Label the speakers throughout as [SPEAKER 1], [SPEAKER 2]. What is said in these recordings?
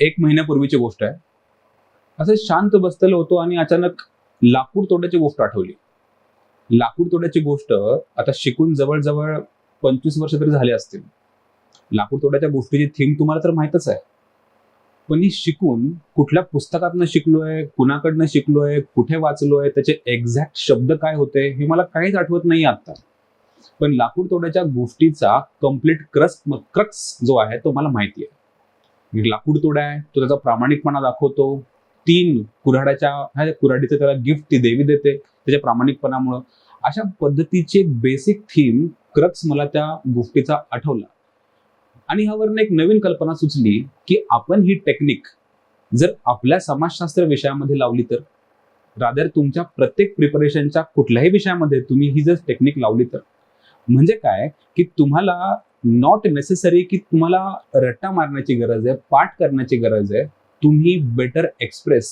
[SPEAKER 1] एक महिन्यापूर्वीची गोष्ट आहे. असं शांत बसलेलो होतो आणि अचानक लाकूड तोड्याची गोष्ट आठवली. लाकूड तोड्याची गोष्ट आता शिकून जवळजवळ पंचवीस वर्ष तरी झाले असतील. लाकूड तोड्याच्या गोष्टीची थीम तुम्हाला तर माहीतच आहे. पण ही शिकून कुठल्या पुस्तकातनं शिकलोय कुणाकडनं शिकलोय कुठे वाचलोय त्याचे एक्झॅक्ट शब्द काय होते हे मला काहीच आठवत नाही आता पण लाकूड तोड्याच्या गोष्टीचा कंप्लीट क्रस क्रक्स जो आहे तो मला माहिती आहे. लाकूड तोडा आहे तो त्याचा प्रामाणिकपणा दाखवतो. तीन कुऱ्हाडाच्या ह्या कुऱ्हाडीचं त्याला गिफ्ट ती देवी देते त्याच्या प्रामाणिकपणामुळं. अशा पद्धतीची एक बेसिक थीम क्रक्स मला त्या गोष्टीचा आठवला. आणि ह्यावरून एक नवीन कल्पना सुचली की आपण ही टेक्निक जर आपल्या समाजशास्त्र विषयामध्ये लावली तर रादर तुमच्या प्रत्येक प्रिपरेशनच्या कुठल्याही विषयामध्ये तुम्ही ही जर टेक्निक लावली तर. म्हणजे काय? की तुम्हाला नॉट नेसेसरी की तुम्हाला रट्टा मारण्याची गरज आहे पाठ करण्याची गरज आहे तुम्ही बेटर एक्सप्रेस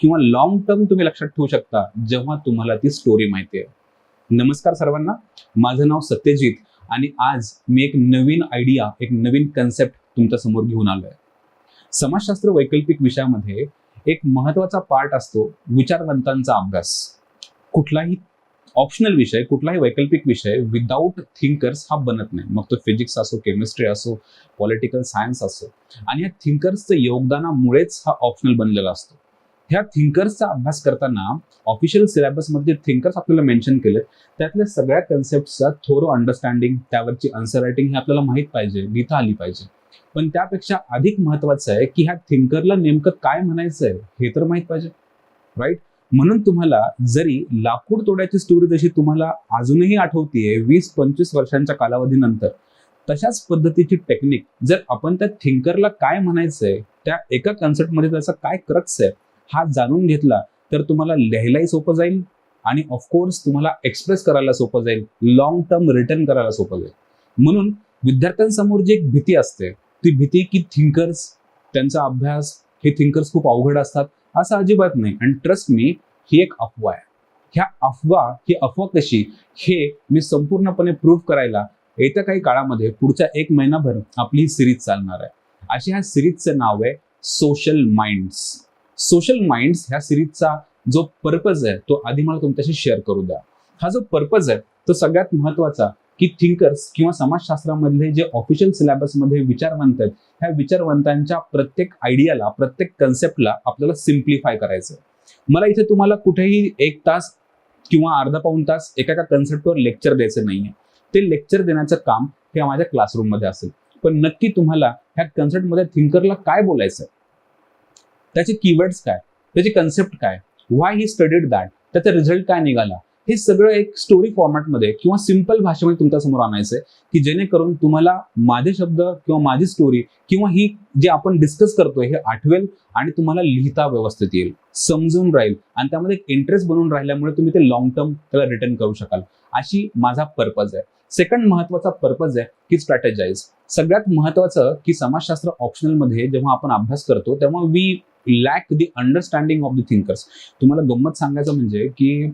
[SPEAKER 1] किंवा लॉंग टर्म तुम्ही लक्षात ठेवू शकता जेव्हा तुम्हाला ती स्टोरी माहिती आहे. नमस्कार सर्वांना माझं नाव सत्यजित आणि आज मी एक नवीन आयडिया एक नवीन कन्सेप्ट तुमच्यासमोर घेऊन आलोय. समाजशास्त्र वैकल्पिक विषयामध्ये एक महत्त्वाचा पार्ट असतो विचारवंतांचा अभ्यास. कुठलाही ऑप्शनल विषय कुठलाही वैकल्पिक विषय विदाऊट थिंकर्स हा बनत नाही. मग तो फिजिक्स असो केमिस्ट्री असो पॉलिटिकल सायन्स असो. आणि या थिंकर्सचं योगदानामुळेच हा ऑप्शनल बनलेला असतो. ह्या थिंकर्सचा अभ्यास करताना ऑफिशियल सिलेबसमध्ये थिंकर्स आपल्याला मेन्शन केले त्यातल्या सगळ्या कन्सेप्टचा थोरो अंडरस्टँडिंग त्यावरची आन्सर रायटिंग हे आपल्याला माहीत पाहिजे लिहिता आली पाहिजे. पण त्यापेक्षा अधिक महत्वाचं आहे की ह्या थिंकरला नेमकं काय म्हणायचं आहे हे तर माहीत पाहिजे. राईट म्हणून तुम्हाला जरी लाकूड तोड्याची स्टोरी जशी तुम्हाला अजूनही आठवतीये वीस पंचवीस वर्षांच्या कालावधीनंतर तशाच पद्धतीची टेक्निक जर आपण त्या थिंकरला काय म्हणायचंय त्या एका कन्सेप्टमध्ये त्याचा काय क्रक्स आहे हा जाणून घेतला तर तुम्हाला लिहायलाही सोपं जाईल आणि ऑफकोर्स तुम्हाला एक्सप्रेस करायला सोपं जाईल लॉंग टर्म रिटर्न करायला सोपं जाईल. म्हणून विद्यार्थ्यांसमोर जी एक भीती असते ती भीती की थिंकर्स त्यांचा अभ्यास हे थिंकर्स खूप अवघड असतात असं अजिबात नाही. आणि ट्रस्ट मी ही एक अफवा आहे. ह्या अफवा ही अफवा कशी? हे मी संपूर्णपणे प्रूव्ह करायला येत्या काही काळामध्ये पुढच्या एक महिनाभर आपली ही सिरीज चालणार आहे. अशी ह्या सिरीजचं नाव आहे सोशल माइंड्स सोशल माइंड्स ह्या सिरीजचा जो पर्पज आहे तो आधी मला तुमच्याशी शेअर करू द्या. हा जो पर्पज आहे तो सगळ्यात महत्त्वाचा की थिंकर्स किंवा समाजशास्त्रामधले जे ऑफिशियल सिलेबसमध्ये विचारवंत आहेत ह्या विचारवंतांच्या प्रत्येक आयडियाला प्रत्येक कन्सेप्टला आपल्याला सिम्प्लिफाय करायचं मला इथे तुम्हाला कुठेही एक तास किंवा अर्धा पाऊन तास एका एका कन्सेप्टवर लेक्चर द्यायचं नाहीये. ते लेक्चर देण्याचं काम हे माझ्या क्लासरूममध्ये असेल. पण नक्की तुम्हाला ह्या कन्सेप्टमध्ये थिंकरला काय बोलायचं त्याचे कीवर्ड्स काय? त्याचे कन्सेप्ट काय? वाय ही स्टडीड दॅट त्याचा रिझल्ट काय निघाला? हे सगळं एक स्टोरी फॉर्मॅटमध्ये किंवा सिंपल भाषेमध्ये तुमच्यासमोर आणायचंय की जेणेकरून तुम्हाला माझे शब्द किंवा माझी स्टोरी किंवा ही जे आपण डिस्कस करतोय हे आठवेल आणि तुम्हाला लिहिता व्यवस्थित येईल. समजून राहील. आणि त्यामध्ये एक इंटरेस्ट बनून राहिल्यामुळे तुम्ही ते लॉंग टर्म त्याला रिटर्न करू शकाल. अशी माझा पर्पज आहे. सेकंड महत्त्वाचा पर्पज आहे की स्ट्रॅटेजाईज सगळ्यात महत्वाचं की समाजशास्त्र ऑप्शनलमध्ये जेव्हा आपण अभ्यास करतो तेव्हा we lack the understanding of the thinkers तुम्हाला गंमत सांगायचं म्हणजे की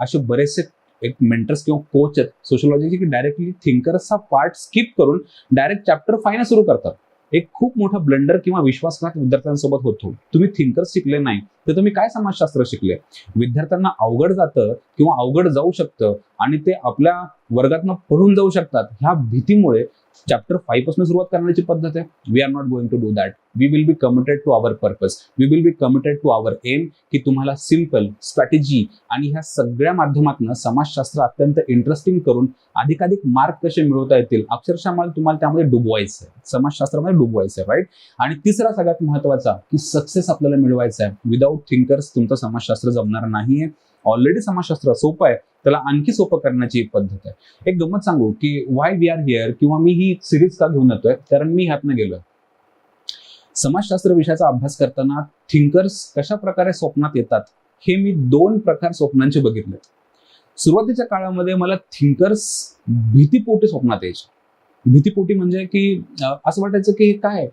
[SPEAKER 1] असे बरेचसे एक मेंटर्स किंवा कोच आहेत. सोशलॉजीचे की डायरेक्टली थिंकर्सचा पार्ट स्किप करून डायरेक्ट चॅप्टर फायना सुरू करतात. एक खूप मोठा ब्लंडर किंवा विश्वासघात विद्यार्थ्यांसोबत होतो. तुम्ही थिंकर शिकले नाही तर तुम्ही काय समाजशास्त्र शिकले? विद्यार्थ्यांना अवघड जातं किंवा अवघड जाऊ शकतं आणि ते आपल्या वर्गातनं पडून जाऊ शकतात. ह्या भीतीमुळे चॅप्टर फाईव्हपासून सुरुवात करण्याची पद्धत आहे. We are not going to do that we will be committed to our purpose we will be committed to our aim की तुम्हाला सिंपल स्ट्रॅटेजी आणि ह्या सगळ्या माध्यमातून समाजशास्त्र अत्यंत इंटरेस्टिंग करून अधिकाधिक मार्क कसे मिळवता येतील? अक्षरशः मला तुम्हाला त्यामध्ये डुबवायचं आहे समाजशास्त्रामध्ये डुबवायचं आहे राईट आणि तिसरा सगळ्यात महत्त्वाचा की सक्सेस आपल्याला मिळवायचा आहे विदाऊट थिंकर्स तुमचं समाजशास्त्र जमणार नाहीये. ऑलरेडी समाजशास्त्र सोपं आहे. त्याला आणखी सोपं करण्याची एक पद्धत आहे. एक गंमत सांगू की वाय वी आर हिअर किंवा मी ही सिरीज का घेऊन येतोय? कारण मी ह्यातनं गेलोय. समाजशास्त्र विषयाचा अभ्यास करताना थिंकर्स कशा प्रकारे स्वप्नात येतात हे मी दोन प्रकार स्वप्नांचे बघितले. सुरुवातीच्या काळामध्ये मला थिंकर्स भीतीपोटी स्वप्नात यायचे. भीतीपोटी म्हणजे की असं वाटायचं की काय?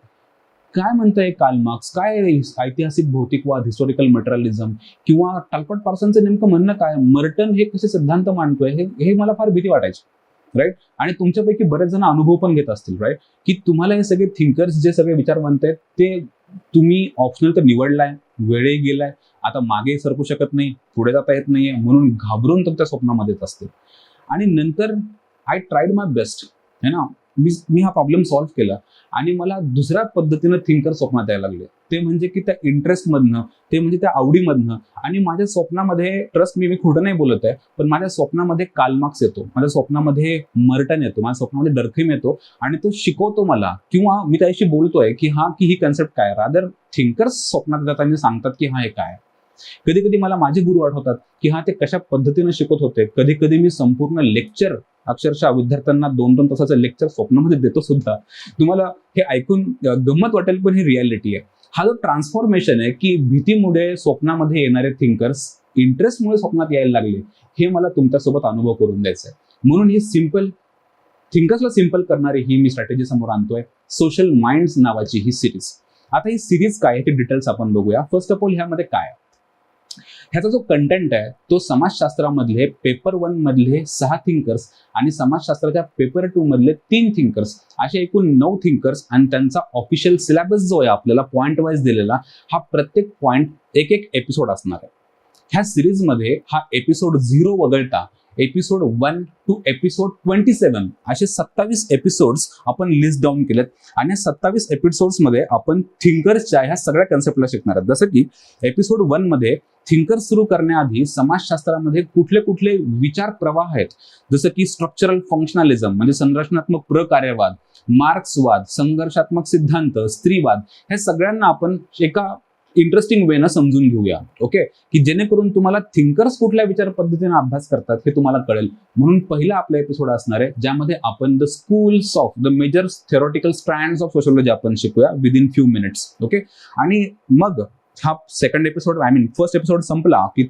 [SPEAKER 1] काय म्हणतंय काल मार्क्स काय ऐतिहासिक भौतिकवाद हिस्टॉरिकल मटेरियलिझम किंवा टालपट पार्सनचं नेमकं म्हणणं काय? मर्टन हे कसे सिद्धांत मांडतोय? हे हे मला फार भीती वाटायची. राईट आणि तुमच्यापैकी बरेच जण अनुभव पण घेत असतील राईट की तुम्हाला हे सगळे थिंकर्स जे सगळे विचार आहेत ते तुम्ही ऑप्शनल तर निवडलाय वेळही गेलाय आता मागे सरकू शकत नाही पुढे जाता येत नाहीये म्हणून घाबरून तुमच्या स्वप्नामध्ये येत असते आणि नंतर आय ट्राईड माय बेस्ट है ना? मी मी हा प्रॉब्लेम सॉल्व्ह केला. आणि मला दुसऱ्या पद्धतीनं थिंकर स्वप्नात यायला लागले. ते म्हणजे की त्या इंटरेस्टमधनं ते म्हणजे त्या आवडीमधनं. आणि माझ्या स्वप्नामध्ये ट्रस्ट मी मी खोटं नाही बोलत आहे पण माझ्या स्वप्नामध्ये कालमार्क्स येतो. माझ्या स्वप्नामध्ये मर्टन येतो. माझ्या स्वप्नामध्ये डरखीम येतो. आणि तो शिकवतो मला. किंवा मी त्याशी बोलतोय की हा की ही कन्सेप्ट काय रादर थिंकर्स स्वप्नात येतात आणि सांगतात की हा हे काय कधी कधी मला माझे गुरु आठवतात की हा ते कशा पद्धतीने शिकवत होते? कधी कधी मी संपूर्ण लेक्चर अक्षरशः विद्यार्थ्यांना दोन दोन तासाचं लेक्चर स्वप्नामध्ये देतो सुद्धा. तुम्हाला हे ऐकून गंमत वाटेल पण ही रियालिटी आहे. हा जो ट्रान्सफॉर्मेशन आहे की भीतीमुळे स्वप्नामध्ये येणारे थिंकर्स इंटरेस्टमुळे स्वप्नात यायला लागले हे मला तुमच्यासोबत अनुभव करून द्यायचं आहे म्हणून हे सिंपल थिंकर्सला सिंपल करणारी ही मी स्ट्रॅटेजी समोर आणतोय. सोशल माइंड्स नावाची ही सिरीज आता ही सिरीज काय आहे ते डिटेल्स आपण बघूया. फर्स्ट ऑफ ऑल ह्यामध्ये काय ह्याचा जो कंटेंट आहे तो समाजशास्त्रामधले पेपर वन मधले सहा थिंकर्स आणि समाजशास्त्राच्या पेपर टू मधले तीन थिंकर्स असे एकूण नऊ थिंकर्स आणि त्यांचा ऑफिशियल सिलेबस जो आहे आपल्याला पॉईंट वाईज दिलेला हा प्रत्येक पॉईंट एक एक एपिसोड असणार आहे. ह्या सिरीजमध्ये हा एपिसोड झिरो वगळता episode one to episode twenty seven असे सत्तावीस एपिसोड्स आपण लिस्ट डाऊन केलेत. आणि या सत्तावीस एपिसोड्समध्ये आपण थिंकर्सच्या ह्या सगळ्या कन्सेप्टला शिकणार आहेत. जसं की एपिसोड वनमध्ये थिंकर सुरू करण्याआधी समाजशास्त्रामध्ये कुठले कुठले विचार प्रवाह आहेत? जसं की स्ट्रक्चरल फंक्शनलिझम म्हणजे संरचनात्मक प्रकार्यवाद मार्क्सवाद संघर्षात्मक सिद्धांत स्त्रीवाद ह्या सगळ्यांना आपण एका इंटरेस्टिंग वेनं समजून घेऊया. ओके की जेणेकरून तुम्हाला थिंकर्स कुठल्या विचार पद्धतीने अभ्यास करतात हे तुम्हाला कळेल. म्हणून पहिला आपला एपिसोड असणार आहे ज्यामध्ये आपण the schools of the major theoretical strands of sociology आपण शिकूया विदिन फ्यू मिनिट्स ओके आणि मग हा second episode I mean first episode संपला की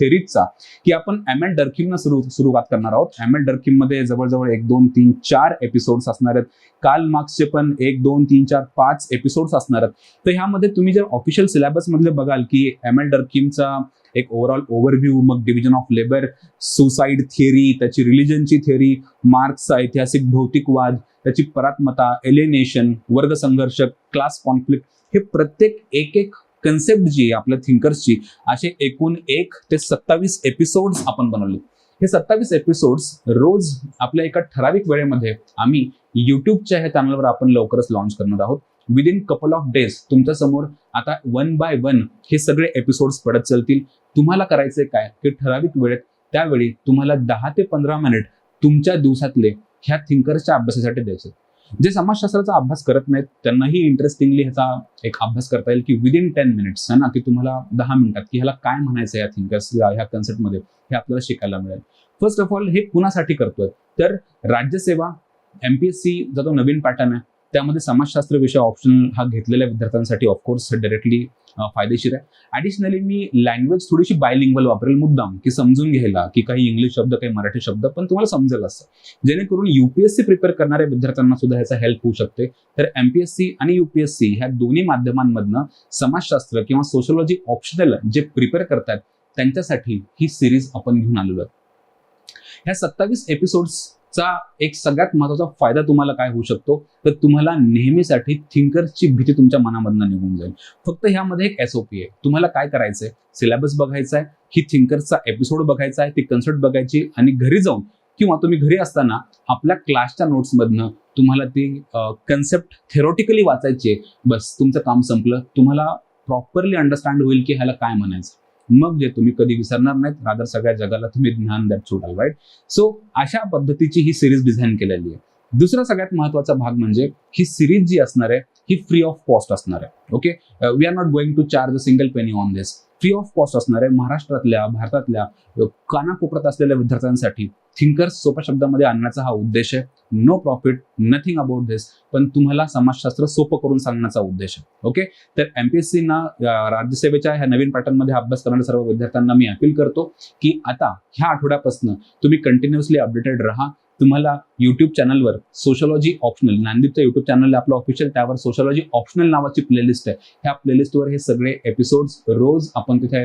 [SPEAKER 1] थेरीजचा की आपण एम एल डर्किमनं सुरू सुरुवात करणार आहोत. एम एल डर्किममध्ये जवळजवळ एक दोन तीन चार एपिसोड्स असणार आहेत. काल मार्क्सचे पण एक दोन तीन चार पाच एपिसोड्स असणार आहेत. तर ह्यामध्ये तुम्ही जर ऑफिशियल सिलेबसमधले बघाल की एम एल डर्किमचा एक ओव्हरऑल ओव्हरव्ह्यू मग division of labour suicide theory त्याची रिलिजनची थिअरी मार्क्सचा ऐतिहासिक भौतिकवाद त्याची परात्मता एलिनेशन वर्ग संघर्ष क्लास कॉन्फ्लिक्ट हे प्रत्येक एक एक कन्सेप्ट जी आहे आपल्या थिंकर्सची असे एकूण एक ते सत्तावीस एपिसोड्स आपण बनवले. हे सत्तावीस एपिसोड्स रोज आपल्या एका ठराविक वेळेमध्ये आम्ही युट्यूबच्या ह्या चॅनलवर आपण लवकरच लॉन्च करणार आहोत. विदिन कपल ऑफ डेज तुमच्यासमोर आता वन बाय वन हे सगळे एपिसोड्स पडत चलतील. तुम्हाला करायचे काय? की ठराविक वेळेत त्यावेळी तुम्हाला दहा ते पंधरा मिनिट तुमच्या दिवसातले ह्या थिंकर्सच्या अभ्यासासाठी द्यायचे जे समाजशास्त्राचा अभ्यास करत नाहीत त्यांनाही इंटरेस्टिंगली ह्याचा एक अभ्यास करता येईल की विदिन टेन मिनिट्स है ना? की तुम्हाला दहा मिनिटात की ह्याला काय म्हणायचं या थिंकर्स ह्या कन्सेप्टमध्ये हे आपल्याला शिकायला मिळेल. फर्स्ट ऑफ ऑल हे कुणासाठी करतोय? तर राज्यसेवा एमपीएससी जो नवीन पॅटर्न आहे त्यामध्ये समाजशास्त्र विषय ऑप्शन हा घेतलेल्या विद्यार्थ्यांसाठी ऑफकोर्स डायरेक्टली फायदेशीर आहे. ॲडिशनली मी लँग्वेज थोडीशी बायलिंग्वल वापरेल मुद्दाम की समजून घ्यायला की काही इंग्लिश शब्द काही मराठी शब्द पण तुम्हाला समजेल असं. जेणेकरून युपीएससी प्रिपेअर करणाऱ्या विद्यार्थ्यांना सुद्धा ह्याचा हेल्प होऊ शकते. तर एमपीएससी आणि युपीएससी ह्या दोन्ही माध्यमांमधनं समाजशास्त्र किंवा सोशोलॉजी ऑप्शनल जे प्रिपेअर करतात त्यांच्यासाठी ही सिरीज आपण घेऊन आलेलो आहे ह्या सत्तावीस एपिसोड्स चा एक सगळ्यात महत्त्वाचा फायदा तुम्हाला काय होऊ शकतो? तर तुम्हाला नेहमीसाठी थिंकर्सची भीती तुमच्या मनामधनं निघून जाईल. फक्त ह्यामध्ये एक एसओपी आहे. तुम्हाला काय करायचंय? सिलेबस बघायचा आहे ही थिंकर्सचा एपिसोड बघायचा आहे ती कन्सर्ट बघायची आणि घरी जाऊन किंवा तुम्ही घरी असताना आपल्या क्लासच्या नोट्समधनं तुम्हाला ती कन्सेप्ट थेरोटिकली वाचायची आहे. बस तुमचं काम संपलं. तुम्हाला प्रॉपरली अंडरस्टँड होईल की ह्याला काय म्हणायचं. मग जे तुम्ही कधी विसरणार नाहीत रादर सगळ्या जगाला तुम्ही ज्ञान द्यात सोडाल राईट सो अशा पद्धतीची ही सिरीज डिझाईन केलेली आहे. दुसरा सगळ्यात महत्त्वाचा भाग म्हणजे ही सिरीज जी असणार आहे ही फ्री ऑफ कॉस्ट असणार आहे. Okay we are not going to charge a single penny on this free of cost असणार आहे महाराष्ट्रातल्या भारतातल्या uh, कानाकोपऱ्यात असलेल्या विद्यार्थ्यांसाठी. थिंकर्स सोप्या शब्दामध्ये आणण्याचा हा उद्देश आहे. No profit nothing about this पण तुम्हाला समाजशास्त्र सोपं करून सांगण्याचा उद्देश आहे. ओके तर एमपीएससी ना uh, राज्यसेवेच्या ह्या नवीन पॅटर्नमध्ये अभ्यास करणाऱ्या सर्व विद्यार्थ्यांना मी अपील करतो की आता ह्या आठवड्यापासून तुम्ही कंटिन्युअसली अपडेटेड राहा. तुम्हाला युट्यूब चॅनलवर सोशलॉजी ऑप्शनल नांदीपचं युट्यूब चॅनल आपलं ऑफिशियल त्यावर सोशोलॉजी ऑप्शनल नावाची प्लेलिस्ट आहे. ह्या प्लेलिस्टवर हे सगळे एपिसोड्स रोज आपण तिथे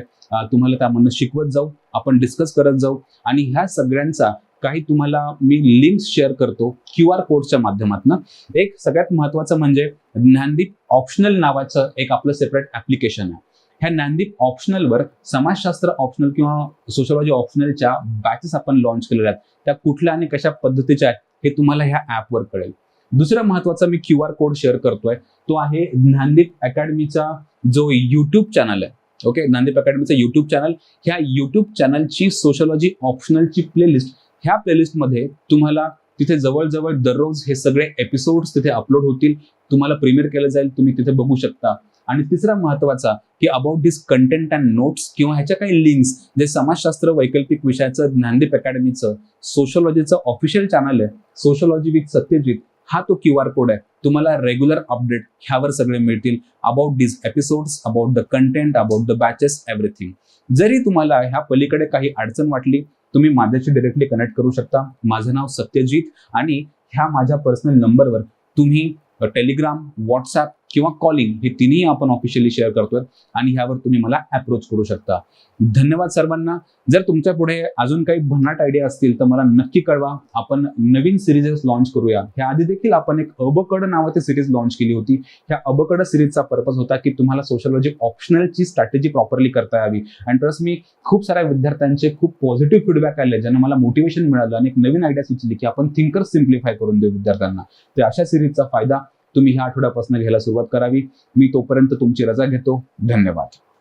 [SPEAKER 1] तुम्हाला त्यामधनं शिकवत जाऊ आपण डिस्कस करत जाऊ आणि ह्या सगळ्यांचा काही तुम्हाला मी लिंक्स शेअर करतो क्यू आर कोडच्या माध्यमातून. एक सगळ्यात महत्वाचं म्हणजे ज्ञानदीप ऑप्शनल नावाचं एक आपलं सेपरेट ऍप्लिकेशन आहे. ह्या ज्ञानदीप ऑप्शनलवर समाजशास्त्र ऑप्शनल किंवा सोशलॉजी ऑप्शनलच्या बॅचेस आपण लॉन्च केलेल्या आहेत. त्या कुठल्या आणि कशा पद्धतीच्या आहेत हे तुम्हाला ह्या ॲपवर कळेल. दुसरा महत्त्वाचा मी क्यू आर कोड शेअर करतोय. तो आहे ज्ञानदीप अकॅडमीचा जो युट्यूब चॅनल आहे. ओके ज्ञानदीप अकॅडमीचा युट्यूब चॅनल ह्या युट्यूब चॅनलची सोशलॉजी ऑप्शनलची प्लेलिस्ट ह्या प्लेलिस्टमध्ये तुम्हाला तिथे जवळजवळ दररोज हे सगळे एपिसोड्स तिथे अपलोड होतील. तुम्हाला प्रीमियर केलं जाईल. तुम्ही तिथे बघू शकता. आणि तिसरा महत्त्वाचा की about this content and notes किंवा ह्याच्या काही लिंक्स जे समाजशास्त्र वैकल्पिक विषयाचं ज्ञानदीप अकॅडमीचं सोशलॉजीचं ऑफिशियल चॅनल आहे सोशलॉजी विथ सत्यजित हा तो क्यू आर कोड आहे. तुम्हाला रेग्युलर अपडेट ह्यावर सगळे मिळतील. About this episodes about the content about the batches everything जरी तुम्हाला ह्या पलीकडे काही अडचण वाटली तुम्ही माझ्याशी डिरेक्टली कनेक्ट करू शकता. माझं नाव सत्यजित आणि ह्या माझ्या पर्सनल नंबरवर तुम्ही uh, टेलिग्राम व्हॉट्सॲप किंवा कॉलिंग हे तिन्ही आपण ऑफिशियली शेअर करतोय आणि ह्यावर तुम्ही मला अप्रोच करू शकता. धन्यवाद सर्वांना. जर तुमच्यापुढे अजून काही भन्नाट आयडिया असतील तर मला नक्की कळवा. आपण नवीन सिरीजेस लॉन्च करूया. ह्या आधी देखील आपण एक अबकड नावाची सिरीज लॉन्च केली होती. ह्या अबकड सिरीजचा पर्पज होता की तुम्हाला सोशलॉजी ऑप्शनलची स्ट्रॅटेजी प्रॉपरली करता यावी. आणि ट्रस्ट मी खूप साऱ्या विद्यार्थ्यांचे खूप पॉझिटिव्ह फीडबॅक आले ज्यांना मला मोटिवेशन मिळालं आणि एक नवीन आयडिया सुचली की आपण थिंकर सिम्प्लिफाय करून देऊ विद्यार्थ्यांना. तर अशा सिरीजचा फायदा तुम्ही ह्या आठवड्यापासून घ्यायला सुरुवात करावी. मी तोपर्यंत तुमची रजा घेतो. धन्यवाद.